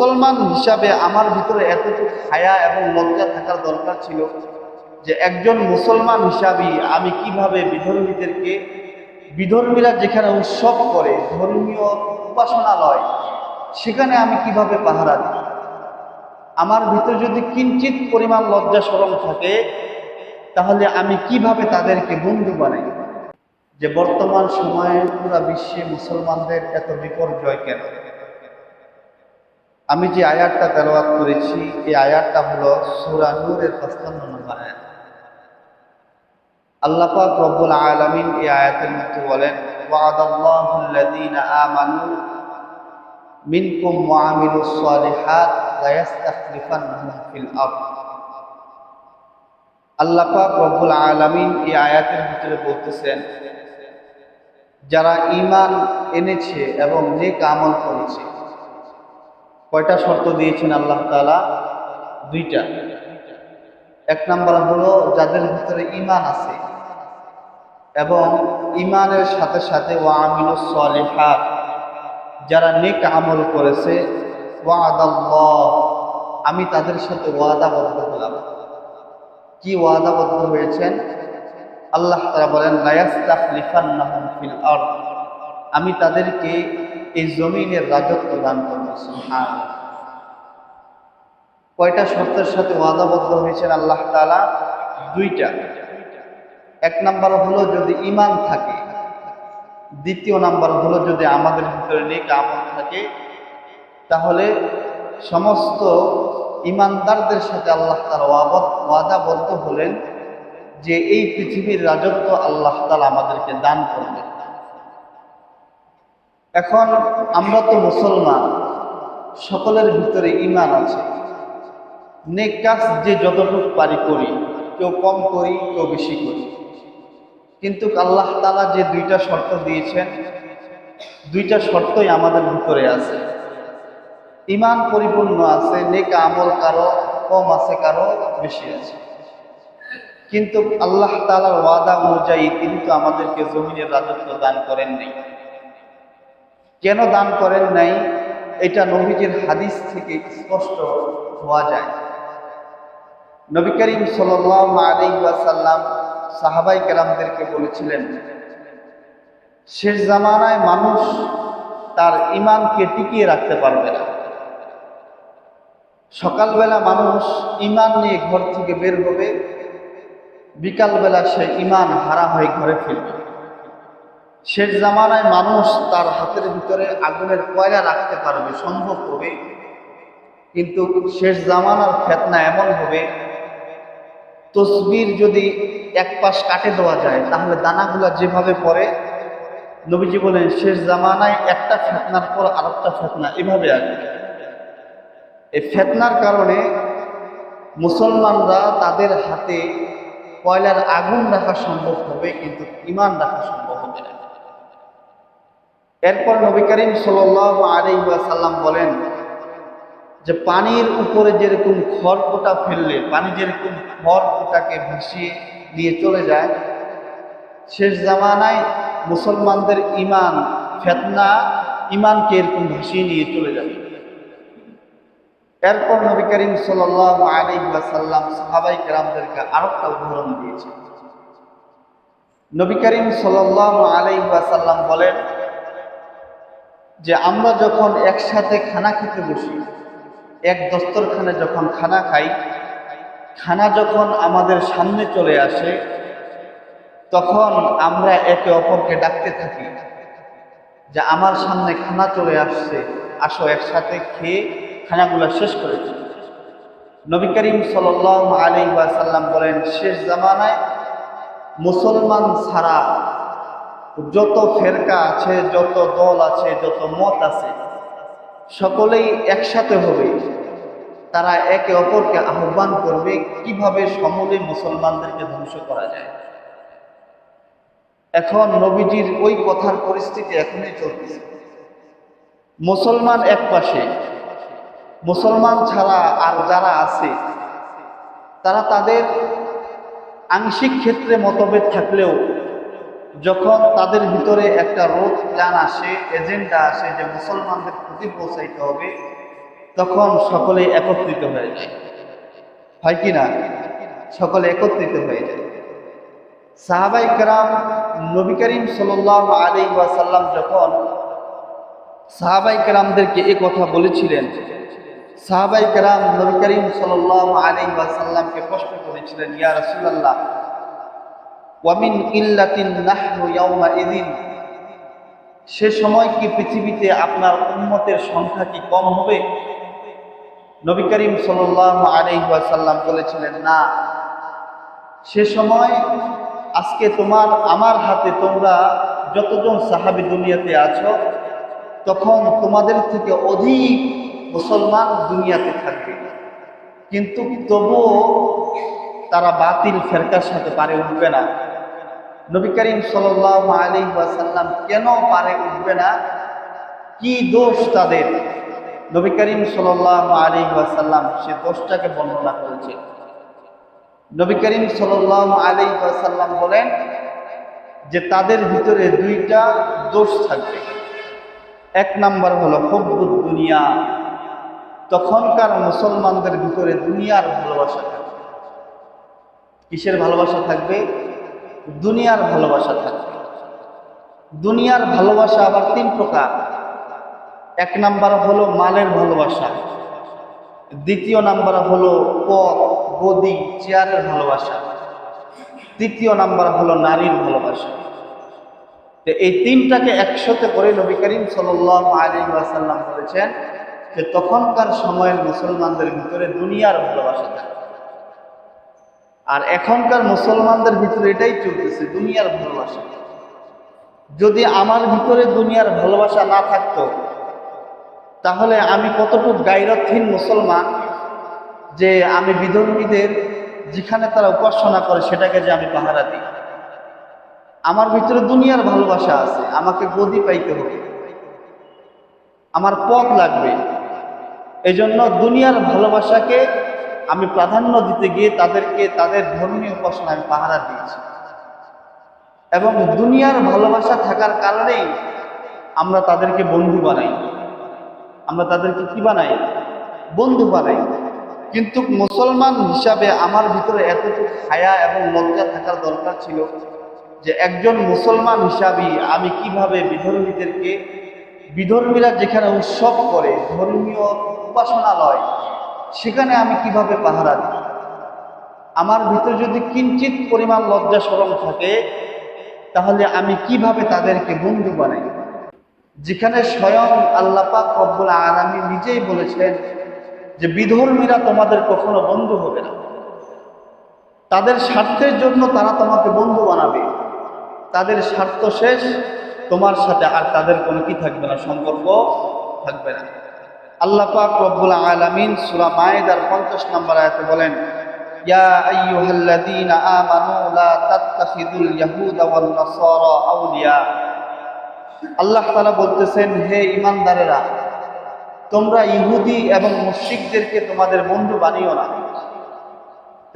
মুসলমান হিসাবে আমার ভিতরে এতটুকু হায়া এবং লজ্জা থাকার দরকার ছিল যে একজন মুসলমান হিসাবে আমি কীভাবে বিধর্মীদেরকে, বিধর্মীরা যেখানে উৎসব করে, ধর্মীয় উপাসনালয়, সেখানে আমি কীভাবে পাহারা দিই? আমার ভিতরে যদি কিঞ্চিত পরিমাণ লজ্জা সরম থাকে, তাহলে আমি কীভাবে তাদেরকে বন্ধু বানাই? যে বর্তমান সময়ে পুরা বিশ্বে মুসলমানদের এত বিপর্যয় কেন? আমি যে আয়াতটা তেলাওয়াত করেছি, এই আয়াতটা হলো সূরা নূরের পঁচপান্ন নম্বর আয়াত। আল্লাহ পাক রব্বুল আলামিন এই আয়াতের মধ্যে বলেন, ওয়াদাল্লাহু আল্লাযীনা আমানু মিনকুম ওয়া আমিলুস সালিহাত লা ইস্তাখলিফান্নাহুম ফিল আরদ। আল্লাহ পাক রব্বুল আলামিন এই আয়াতের ভিতরে বলতেছেন, যারা ঈমান এনেছে এবং নেক আমল করেছে কয়টা শর্ত দিয়েছেন আল্লাহ তাআলা? দুইটা। এক নম্বর হলো যাদের ভিতরে ঈমান আছে এবং ইমানের সাথে সাথে ওয়া সালিহাত, যারা নেক আমল করেছে, ওয়াদাল্লাহ, আমি তাদের সাথে ওয়াদাবদ্ধ হলাম। কি ওয়াদাবদ্ধ হয়েছেন? আল্লাহ তারা বলেন আমি তাদেরকে এই জমিনের রাজত্ব দান সুবহানাল্লাহ। কয়টা শর্তের সাথে ওয়াদাবদ্ধ হয়েছেন আল্লাহ তালা দুইটা। এক নাম্বার হলো যদি ইমান থাকে। দ্বিতীয় নাম্বার হলো যদি আমাদের ভিতরে নেক আমল থাকে, তাহলে সমস্ত ইমানদারদের সাথে আল্লাহ তার ওয়াদাবদ্ধ হলেন যে এই পৃথিবীর রাজত্ব আল্লাহ তালা আমাদেরকে দান করবেন। এখন আমরা তো মুসলমান, সকলের ভিতরে ইমান আছে। নেক কাজ যে যতটুকু পারি করি, কেউ কম করি, কেউ বেশি করি। কিন্তু আল্লাহ তালা যে দুইটা শর্ত দিয়েছেন, দুইটা শর্তই আমাদের ভিতরে আছে। ইমান পরিপূর্ণ আছে, নেক আমল কারও কম আছে, কারও বেশি আছে। কিন্তু আল্লাহ তালার ওয়াদা অনুযায়ী তিনি তো আমাদেরকে জমিনের রাজত্ব দান করেন নাই কেন দান করেন নাই? এটা নবীজির হাদিস থেকে স্পষ্ট হওয়া যায়। নবী করিম সাল্লাম আলী ওয়াসাল্লাম সাহাবাই কেরামদেরকে বলেছিলেন, শেষ জামানায় মানুষ তার ইমানকে টিকিয়ে রাখতে পারবে না। সকালবেলা মানুষ ইমান নিয়ে ঘর থেকে বের হবে, বিকালবেলা সে ইমান হারা হয়ে ঘরে ফিরবে। শেষ জামানায় মানুষ তার হাতের ভিতরে আগুনের কয়লা রাখতে পারবে, সম্ভব হবে। কিন্তু শেষ জামানার ফেতনা এমন হবে, তসবির যদি এক পাশ কাটে দেওয়া যায়, তাহলে দানাগুলা যেভাবে পড়ে, নবীজি বলেন, শেষ জামানায় একটা ফেতনার পর আর একটা ফেতনা, এভাবে আসবে এই ফেতনার কারণে মুসলমানরা তাদের হাতে কয়লার আগুন রাখা সম্ভব হবে, কিন্তু ইমান রাখা সম্ভব এরপর নবী করিম সাল আলী সাল্লাম বলেন যে পানির উপরে যেরকম খড়কুটা ফেললে, পানি যেরকম খড়কুটাকে ভাসিয়ে নিয়ে চলে যায়, শেষ জামানায় মুসলমানদের ইমান ফেতনা ইমানকে এরকম ভাসিয়ে নিয়ে চলে যাবে। এরপর নবী করিম সাল আলী সাল্লাম সাহাবাই কেরামদেরকে আরও একটা উদাহরণ দিয়েছে নবী করিম সাল আলী সাল্লাম বলেন যে আমরা যখন একসাথে খানা খেতে বসি, এক দস্তরখানে যখন খানা খাই, খানা যখন আমাদের সামনে চলে আসে, তখন আমরা একে অপরকে ডাকতে থাকি যে, আমার সামনে খানা চলে আসছে, আসো একসাথে খেয়ে খানাগুলো শেষ করেছি নবী করিম সাল আলী সাল্লাম বলেন, শেষ জামানায় মুসলমান ছাড়া যত ফেরকা আছে, যত দল আছে, যত মত আছে, সকলেই একসাথে হবে। তারা একে অপরকে আহ্বান করবে কীভাবে সমূলে মুসলমানদেরকে ধ্বংস করা যায়। এখন নবীজির ওই কথার পরিস্থিতি এখনই চলতেছে। মুসলমান এক পাশে, মুসলমান ছাড়া আর যারা আছে, তারা তাদের আংশিক ক্ষেত্রে মতভেদ থাকলেও যখন তাদের ভিতরে একটা রোধ প্ল্যান আসে, এজেন্ডা আসে যে মুসলমানদের ক্ষতি পৌঁছাইতে হবে, তখন সকলে একত্রিত হয়ে যায়। হয় কি না? সকলে একত্রিত হয়ে যায়। সাহাবাই কারাম নবী করিম সাল্লাহ আলী ওয়াসাল্লাম যখন সাহাবাই কারামদেরকে এ কথা বলেছিলেন, সাহাবাই কারাম নবী করিম সাল্লাহ আলী ওয়াসাল্লামকে প্রশ্ন করেছিলেন, ইয়া রসুল্লাহ ওয়ামিন ইল্লাতিন নাহনু ইয়াউমা ইদিন সে সময় কি পৃথিবীতে আপনার উম্মতের সংখ্যা কি কম হবে? নবী করিম সাল্লাহ আলাইহি ওয়াসাল্লাম বলেছিলেন, না। সে সময় আজকে তোমার, আমার হাতে তোমরা যতজন সাহাবি দুনিয়াতে আছো, তখন তোমাদের থেকে অধিক মুসলমান দুনিয়াতে থাকবে। কিন্তু তবুও তারা বাতিল ফেরকার সাথে পারে উঠবে না। নবী করিম সাল্লাহ আলী ওয়াসাল্লাম কেন পারে উঠবে না? কি দোষ তাদের? নবী করিম সাল্লাহ আলী ওয়াসাল্লাম সে দোষটাকে বর্ণনা করেছে। নবী করিম সাল্লাহ আলী ওয়াসাল্লাম বলেন যে তাদের ভিতরে দুইটা দোষ থাকবে। এক নাম্বার হলো হব্বুদ দুনিয়া। তখনকার মুসলমানদের ভিতরে দুনিয়ার ভালোবাসা থাকবে। কিসের ভালোবাসা থাকবে? দুনিয়ার ভালোবাসা থাকবে দুনিয়ার ভালোবাসা আবার তিন প্রকার। এক নাম্বার হলো মালের ভালোবাসা। দ্বিতীয় নাম্বার হলো পদ গদি, চেয়ারের ভালোবাসা। তৃতীয় নাম্বার হলো নারীর ভালোবাসা। তো এই তিনটাকে একসাথে করে নবী করিম ওয়াসাল্লাম বলেছেন যে তখনকার সময়ের মুসলমানদের ভিতরে দুনিয়ার ভালোবাসা থাকে। আর এখনকার মুসলমানদের ভিতরে এটাই চলতেছে, দুনিয়ার ভালোবাসা। যদি আমার ভিতরে দুনিয়ার ভালোবাসা না থাকতো, তাহলে আমি কতটুকু গাইরতহীন মুসলমান যে আমি বিধর্মীদের যেখানে তারা উপাসনা করে সেটাকে যে আমি পাহারা দিই? আমার ভিতরে দুনিয়ার ভালোবাসা আছে, আমাকে গদি পাইতে হবে। আমার পথ লাগবে। এই জন্য দুনিয়ার ভালোবাসাকে আমি প্রাধান্য দিতে গিয়ে তাদেরকে, তাদের ধর্মীয় উপাসনা আমি পাহারা দিয়েছি। এবং দুনিয়ার ভালোবাসা থাকার কারণেই আমরা তাদেরকে বন্ধু বানাই। আমরা তাদেরকে কি বানাই? বন্ধু বানাই। কিন্তু মুসলমান হিসাবে আমার ভিতরে এতটুকু হায়া এবং লজ্জা থাকার দরকার ছিল যে একজন মুসলমান হিসাবে আমি কীভাবে বিধর্মীদেরকে, বিধর্মীরা যেখানে উৎসব করে, ধর্মীয় উপাসনালয় সেখানে আমি কীভাবে পাহারা দিই? আমার ভিতরে যদি কিঞ্চিত পরিমাণ লজ্জা সরম থাকে, তাহলে আমি কীভাবে তাদেরকে বন্ধু বানাই? যেখানে স্বয়ং আল্লাপাক রব্বুল আলামী নিজেই বলেছেন যে, বিধর্মীরা তোমাদের কখনো বন্ধু হবে না। তাদের স্বার্থের জন্য তারা তোমাকে বন্ধু বানাবে। তাদের স্বার্থ শেষ, তোমার সাথে আর তাদের কোনো কি থাকবে না, সম্পর্ক থাকবে না। আল্লাহ পাক রব্বুল আলামিন সূরা মায়েদার 50 নম্বর আয়াতে বলেন, ইয়া আইয়ুহাল্লাযীনা আমানু লা তাত্তাখিযুল ইয়াহুদা আউলিয়া। আল্লাহ বলতেছেন, হে ঈমানদারেরা, তোমরা ইহুদি এবং মুশরিকদেরকে তোমাদের বন্ধু বানিও না।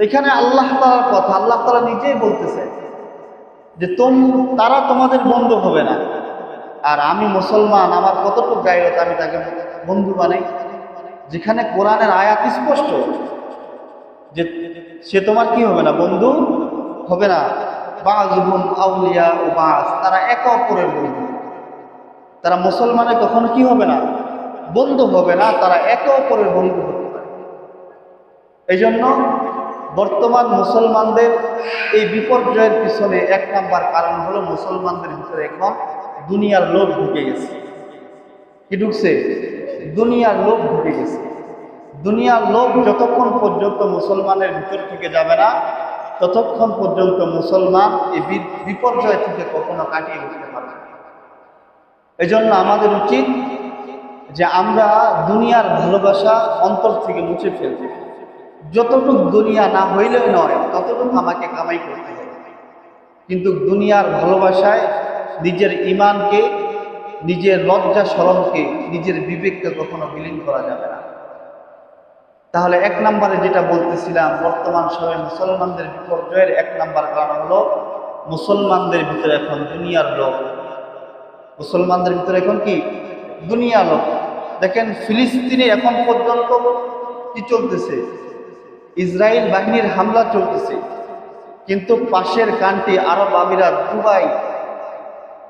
এখানে আল্লাহ তাআলার কথা, আল্লাহ তাআলা নিজেই বলতেছে যে, তোম, তারা তোমাদের বন্ধু হবে না। আর আমি মুসলমান, আমার কতটুকু গায়ত আমি তাকে বন্ধু বানাই, যেখানে কোরআনের আয়াত স্পষ্ট, যে সে তোমার কি হবে না, বন্ধু? হবে না। বাজুবুন আউলিয়া ও বাস, তারা একে অপরের বন্ধু। তারা মুসলমানের কখনো কি হবে না, বন্ধু হবে না, তারা একে অপরের বন্ধু হতে পারে। এই জন্য বর্তমান মুসলমানদের এই বিপর্যয়ের পিছনে এক নাম্বার কারণ হলো মুসলমানদের ভিতরে এখন দুনিয়ার লোভ ঢুকে গেছে। কি ঢুকছে? দুনিয়ার লোভ ঢুকে গেছে। দুনিয়ার লোভ যতক্ষণ পর্যন্ত মুসলমানের ভিতর থেকে যাবে না, ততক্ষণ পর্যন্ত মুসলমান এই বিপর্যয় থেকে কখনো কাটিয়ে উঠতে পারবে এই জন্য আমাদের উচিত যে আমরা দুনিয়ার ভালোবাসা অন্তর থেকে মুছে ফেলতে যতটুকু দুনিয়া না হইলেও নয়, ততটুকু আমাকে কামাই করতে হবে। কিন্তু দুনিয়ার ভালোবাসায় নিজের ইমানকে নিজের লজ্জা স্মরণকে নিজের বিবেককে কখনো বিলীন করা যাবে না। তাহলে এক নম্বরে যেটা বলতেছিলাম, বর্তমান সময়ে মুসলমানদের বিপর্যয়ের এক নাম্বার কারণ হলো মুসলমানদের ভিতরে এখন দুনিয়ার লোক। মুসলমানদের ভিতরে এখন কি? দুনিয়া লোক। দেখেন, ফিলিস্তিনে এখন পর্যন্ত কি চলতেছে? ইসরায়েল বাহিনীর হামলা চলতেছে। কিন্তু পাশের কান্ট্রি আরব আমিরাত দুবাই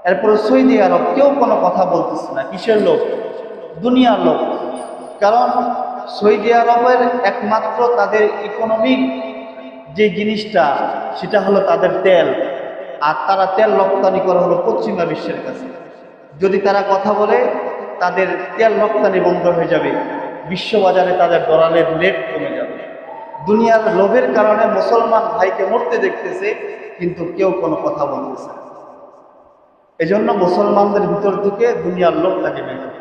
এরপরে সৌদি আরব, কেউ কোনো কথা বলতেছে না। কিসের লোক? দুনিয়ার লোক। কারণ সৌদি আরবের একমাত্র তাদের ইকোনমিক যে জিনিসটা, সেটা হলো তাদের তেল। আর তারা তেল রপ্তানি করে হলো পশ্চিমা বিশ্বের কাছে। যদি তারা কথা বলে, তাদের তেল রপ্তানি বন্ধ হয়ে যাবে। বিশ্ববাজারে তাদের ডলারের রেট কমে যাবে। দুনিয়ার লোভের কারণে মুসলমান ভাইকে মরতে দেখতেছে, কিন্তু কেউ কোনো কথা বলতেছে না। এজন্য মুসলমানদের ভিতর থেকে দুনিয়ার লোক তাকে বের।